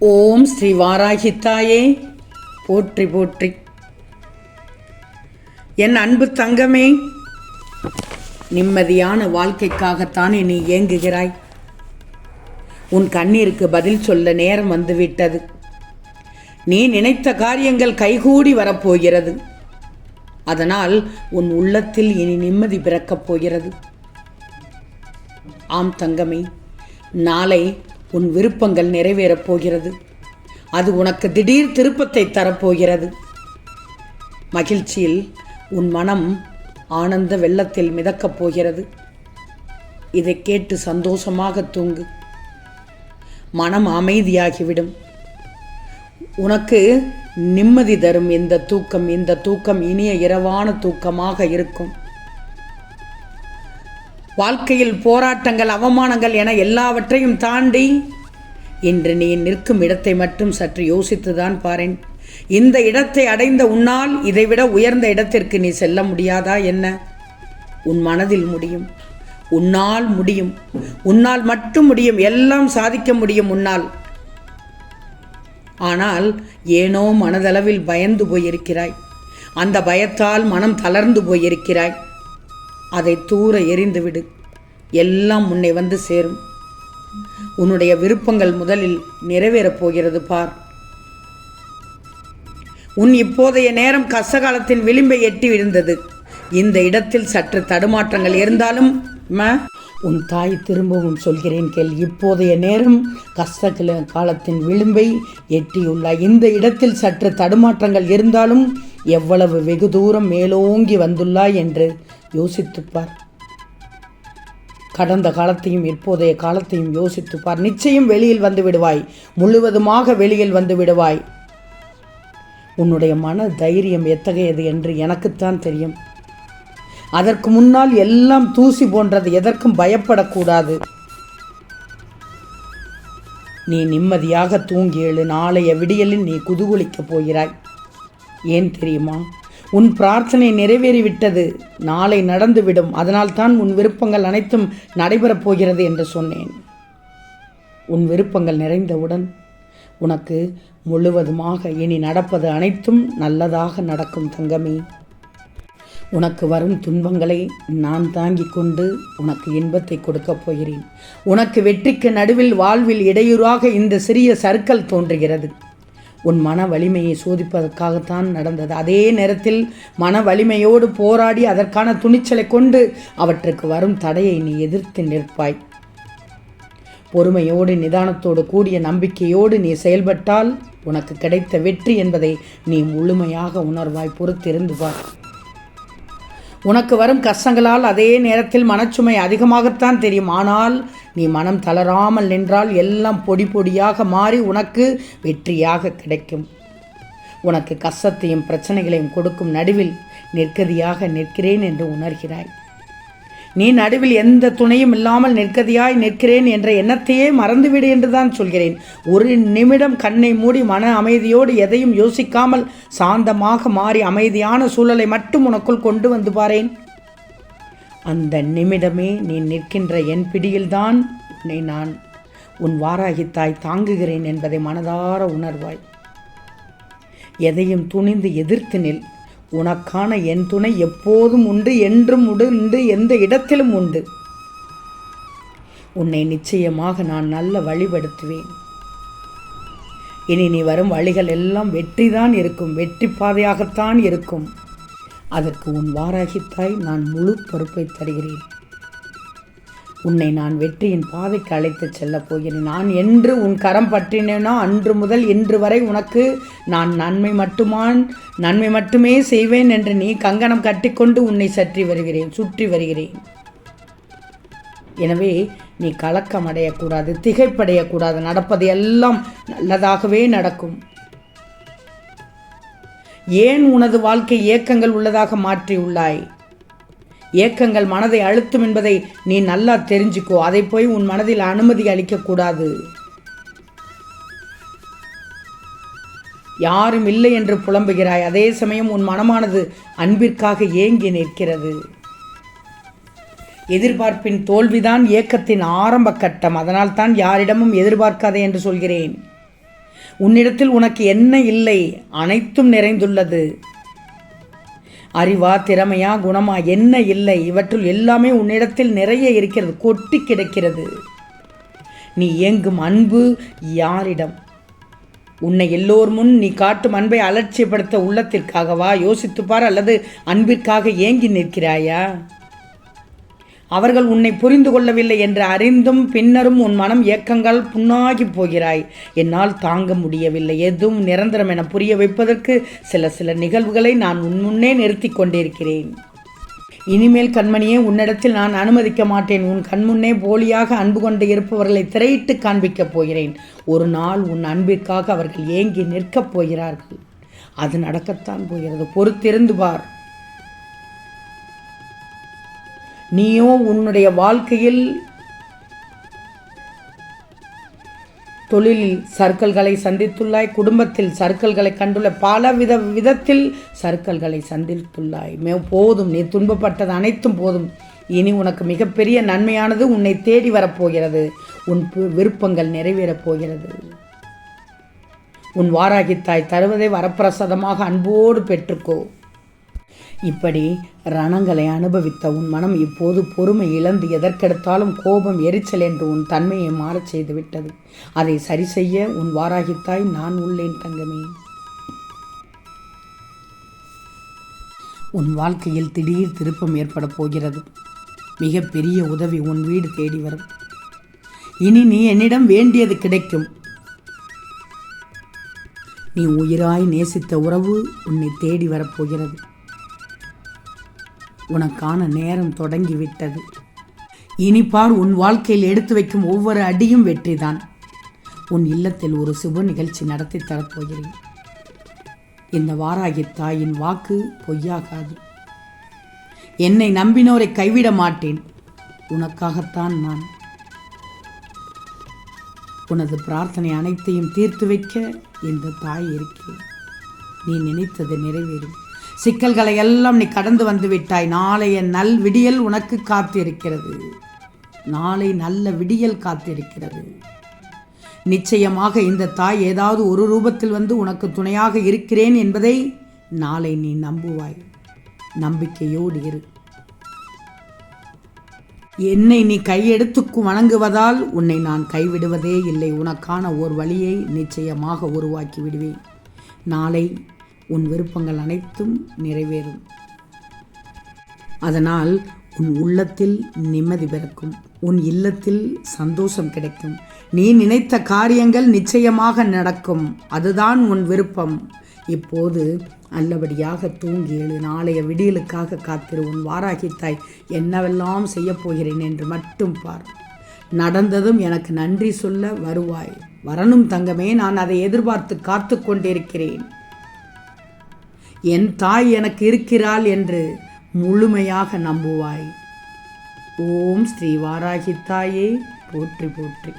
ஓம் ஸ்ரீ வாராகித்தாயே. போற்றி போற்றி. என் அன்பு தங்கமே நிம்மதியான வாழ்க்கைக்காகத்தானே நீ ஏங்குகிறாய். உன் கண்ணீருக்கு பதில் சொல்ல நேரம் வந்துவிட்டது. நீ நினைத்த காரியங்கள் கைகூடி வரப்போகிறது. அதனால் உன் உள்ளத்தில் இனி நிம்மதி பிறக்கப் போகிறது. ஆம் தங்கமே நாளை உன் விருப்பங்கள் நிறைவேறப் போகிறது. அது உனக்கு திடீர் திருப்பத்தை தரப்போகிறது. மகிழ்ச்சியில் உன் மனம் ஆனந்த வெள்ளத்தில் மிதக்கப் போகிறது. இதை கேட்டு சந்தோஷமாக தூங்கு. மனம் அமைதியாகிவிடும். உனக்கு நிம்மதி தரும் இந்த தூக்கம் இந்த தூக்கம் இனிய இரவான தூக்கமாக இருக்கும். வாழ்க்கையில் போராட்டங்கள் அவமானங்கள் என எல்லாவற்றையும் தாண்டி இன்று நீ நிற்கும் இடத்தை மட்டும் சற்று யோசித்துதான் பாரேன். இந்த இடத்தை அடைந்த உன்னால் இதைவிட உயர்ந்த இடத்திற்கு நீ செல்ல முடியாதா என்ன? உன் மனதில் முடியும். உன்னால் முடியும். உன்னால் மட்டும் முடியும். எல்லாம் சாதிக்க முடியும் உன்னால். ஆனால் ஏனோ மனதளவில் பயந்து போயிருக்கிறாய். அந்த பயத்தால் மனம் தளர்ந்து போயிருக்கிறாய். அதை தூர எறிந்துவிடு எல்லாம் உன்னை வந்து சேரும். உன்னுடைய விருப்பங்கள் முதலில் நிறைவேறப் போகிறது பார். உன் இப்போதைய நேரம் கசகாலத்தின் விளிம்பை எட்டி விழுந்தது. இந்த இடத்தில் சற்று தடுமாற்றங்கள் இருந்தாலும் ம? உன் தாய் திரும்பவும் சொல்கிறேன் கேள். இப்போதைய நேரம் கஷ்ட காலத்தின் விளிம்பை எட்டியுள்ளாய். இந்த இடத்தில் சற்று தடுமாற்றங்கள் இருந்தாலும் எவ்வளவு வெகு தூரம் மேலோங்கி வந்துள்ளாய் என்று யோசித்துப்பார். கடந்த காலத்தையும் இப்போதைய காலத்தையும் யோசித்துப்பார். நிச்சயம் வெளியில் வந்து விடுவாய். முழுவதுமாக வெளியில் வந்து விடுவாய். உன்னுடைய மன தைரியம் எத்தகையது என்று எனக்குத்தான் தெரியும். அதற்கு முன்னால் எல்லாம் தூசி போன்றது எதற்கும் பயப்படக்கூடாது. நீ நிம்மதியாக தூங்கி எழு நாளைய விடியலில் நீ குதுகுலிக்கப் போகிறாய். ஏன் தெரியுமா? உன் பிரார்த்தனை நிறைவேறிவிட்டது. நாளை நடந்துவிடும். அதனால்தான் உன் விருப்பங்கள் அனைத்தும் நடைபெறப் போகிறது என்று சொன்னேன். உன் விருப்பங்கள் நிறைந்தவுடன் உனக்கு முழுவதுமாக இனி நடப்பது அனைத்தும் நல்லதாக நடக்கும் தங்கமே. உனக்கு வரும் துன்பங்களை நான் தாங்கிக் கொண்டு உனக்கு இன்பத்தை கொடுக்கப் போகிறேன். உனக்கு வெற்றிக்கு நடுவில் வாழ்வில் இடையூறாக இந்த சிறிய சர்க்கல் தோன்றுகிறது. உன் மன வலிமையை சோதிப்பதற்காகத்தான் நடந்தது. அதே நேரத்தில் மன வலிமையோடு போராடி அதற்கான துணிச்சலை கொண்டு அவற்றுக்கு வரும் தடையை நீ எதிர்த்து நிற்பாய். பொறுமையோடு நிதானத்தோடு கூடிய நம்பிக்கையோடு நீ செயல்பட்டால் உனக்கு கிடைத்த வெற்றி என்பதை நீ முழுமையாக உணர்வாய். பொறுத்திருந்து பார். உனக்கு வரும் கஷ்டங்களால் அதே நேரத்தில் மனச்சுமை அதிகமாகத்தான் தெரியும். ஆனால் நீ மனம் தளராமல் நின்றால் எல்லாம் பொடி பொடியாக மாறி உனக்கு வெற்றியாக கிடைக்கும். உனக்கு கஷ்டத்தையும் பிரச்சனைகளையும் கொடுக்கும் நடுவில் நிற்கதியாக நிற்கிறேன் என்று உணர்கிறாய். நீ நடுவில் எந்த துணையும் இல்லாமல் நிற்கதியாய் நிற்கிறேன் என்ற எண்ணத்தையே மறந்துவிடு என்றுதான் சொல்கிறேன். ஒரு நிமிடம் கண்ணை மூடி மன அமைதியோடு எதையும் யோசிக்காமல் சாந்தமாக மாறி அமைதியான சூழலை மட்டும் உனக்குள் கொண்டு வந்து பாரேன். அந்த நிமிடமே நீ நிற்கின்ற என் பிடியில்தான் உன்னை நான். உன் வாராகித்தாய் தாங்குகிறேன் என்பதை மனதார உணர்வாய். எதையும் துணிந்து எதிர்த்து நில். உனக்கான என் துணை எப்போதும் உண்டு என்றும் உண்டு எந்த இடத்திலும் உண்டு. உன்னை நிச்சயமாக நான் நல்ல வழிபடுத்துவேன். இனி நீ வரும் வழிகள் எல்லாம் வெற்றிதான் இருக்கும் வெற்றி பாதையாகத்தான் இருக்கும். அதற்கு உன் வாராகித்தாய் நான் முழு பொறுப்பை தருகிறேன். உன்னை நான் வெற்றியின் பாதைக்கு அழைத்துச் செல்லப் போகிறேன். நான் என்று உன் கரம் பற்றினேனோ? அன்று முதல் இன்று வரை உனக்கு நான் நன்மை மட்டுமான் நன்மை மட்டுமே செய்வேன் என்று நீ கங்கணம் கட்டிக்கொண்டு உன்னை சற்றி வருகிறேன் சுற்றி வருகிறேன். எனவே நீ கலக்கம் அடையக்கூடாது திகைப்படையக்கூடாது. நடப்பது எல்லாம் நல்லதாகவே நடக்கும். ஏன் உனது வாழ்க்கை ஏக்கங்கள் உள்ளதாக மாற்றியுள்ளாய்? ஏக்கங்கள் மனதை அழுத்தும் என்பதை நீ நல்லா தெரிஞ்சுக்கோ. அதை போய் உன் மனதில் அனுமதி அளிக்கக்கூடாது. யாரும் இல்லை என்று புலம்புகிறாய். அதே சமயம் உன் மனமானது அன்பிற்காக ஏங்கி நிற்கிறது. எதிர்பார்ப்பின் தோல்விதான் ஏக்கத்தின் ஆரம்ப கட்டம். அதனால் தான் யாரிடமும் எதிர்பார்க்காதே என்று சொல்கிறேன். உன்னிடத்தில் உனக்கு என்ன இல்லை? அனைத்தும் நிறைந்துள்ளது. அறிவா திறமையா குணமா என்ன இல்லை? இவற்றுள் எல்லாமே உன்னிடத்தில் நிறைய இருக்கிறது கொட்டி கிடக்கிறது. நீ ஏங்கும் அன்பு யாரிடம்? உன்னை எல்லோர் முன் நீ காட்டும் அன்பை அலட்சியப்படுத்த உள்ளத்திற்காகவா? யோசித்துப்பார் அல்லது அன்பிற்காக ஏங்கி நிற்கிறாயா? அவர்கள் உன்னை புரிந்து கொள்ளவில்லை என்று அறிந்தும் பின்னரும் உன் மனம் ஏக்கங்கள் புண்ணாகி போகிறாய். என்னால் தாங்க முடியவில்லை. எதுவும் நிரந்தரம் என புரிய வைப்பதற்கு சில சில நிகழ்வுகளை நான் உன் முன்னே நிறுத்தி கொண்டிருக்கிறேன். இனிமேல் கண்மணியே உன்னிடத்தில் நான் அனுமதிக்க மாட்டேன். உன் கண்முன்னே போலியாக அன்பு கொண்டு இருப்பவர்களை திரையிட்டு காண்பிக்கப் போகிறேன். ஒரு நாள் உன் அன்பிற்காக அவர்கள் ஏங்கி நிற்கப் போகிறார்கள். அது நடக்கத்தான் போகிறது. பொறுத்திருந்து பார். நீயும் உன்னுடைய வாழ்க்கையில் தொழிலில் சர்க்கல்களை சந்தித்துள்ளாய் குடும்பத்தில் சர்க்கல்களை கண்டுள்ள பல வித விதத்தில் சர்க்கல்களை சந்தித்துள்ளாய். மே போதும் நீ துன்பப்பட்டது அனைத்தும் போதும். இனி உனக்கு மிகப்பெரிய நன்மையானது உன்னை தேடி வரப்போகிறது. உன் விருப்பங்கள் நிறைவேறப் போகிறது. உன் வாராகித்தாய் தருவதை வரப்பிரசாதமாக அன்போடு பெற்றுக்கோ. இப்படி ரணங்களை அனுபவித்த உன் மனம் இப்போது பொறுமை இழந்து எதற்கெடுத்தாலும் கோபம் எரிச்சல் என்று உன் தன்மையை மாறச் செய்து விட்டது அதை சரி செய்ய உன் வாராகித்தாய் நான் உள்ளேன் தங்கமே. உன் வாழ்க்கையில் திடீர் திருப்பம் ஏற்பட போகிறது. மிகப்பெரிய உதவி உன் வீடு தேடி வரும். இனி நீ என்னிடம் வேண்டியது கிடைக்கும். நீ உயிராய் நேசித்த உறவு உன்னை தேடி வரப்போகிறது உனக்கான நேரம் தொடங்கிவிட்டது. இனிப்பார் உன் வாழ்க்கையில் எடுத்து வைக்கும் ஒவ்வொரு அடியும் வெற்றிதான். உன் இல்லத்தில் ஒரு சுப நிகழ்ச்சி நடத்தி தரப்போகிறேன். இந்த வாராகி தாயின் வாக்கு பொய்யாகாது. என்னை நம்பினோரை கைவிட மாட்டேன். உனக்காகத்தான் நான். உனது பிரார்த்தனை அனைத்தையும் தீர்த்து வைக்க இந்த தாய் இருக்கிறேன். நீ நினைத்தது நிறைவேறும் சிக்கல்களை எல்லாம் நீ கடந்து வந்து விட்டாய். நாளைய நல் விடியல் உனக்கு காத்திருக்கிறது. நாளை நல்ல விடியல் காத்திருக்கிறது. நிச்சயமாக இந்த தாய் ஏதாவது ஒரு ரூபத்தில் வந்து உனக்கு துணையாக இருக்கிறேன் என்பதை நாளை நீ நம்புவாய். நம்பிக்கையோடு இரு. என்னை நீ கையெடுத்துக்கு வணங்குவதால் உன்னை நான் கைவிடுவதே இல்லை. உனக்கான ஓர் வழியை நிச்சயமாக உருவாக்கி விடுவேன். நாளை உன் விருப்பங்கள் அனைத்தும் நிறைவேறும். அதனால் உன் உள்ளத்தில் நிம்மதி பிறக்கும். உன் இல்லத்தில் சந்தோஷம் கிடைக்கும். நீ நினைத்த காரியங்கள் நிச்சயமாக நடக்கும். அதுதான் உன் விருப்பம். இப்போது நல்லபடியாக தூங்கி எழு. நாளைய விடியலுக்காக காத்திரு. உன் வாராகித்தாய் என்னவெல்லாம் செய்யப் போகிறேன் என்று மட்டும் பார். நடந்ததும் எனக்கு நன்றி சொல்ல வருவாய். வரணும் தங்கமே நான் அதை எதிர்பார்த்து காத்து கொண்டிருக்கிறேன். என் தாய் எனக்கு இருக்கிறாள் என்று முழுமையாக நம்புவாய். ஓம் ஸ்ரீ வாராகி தாயே போற்றி போற்றி.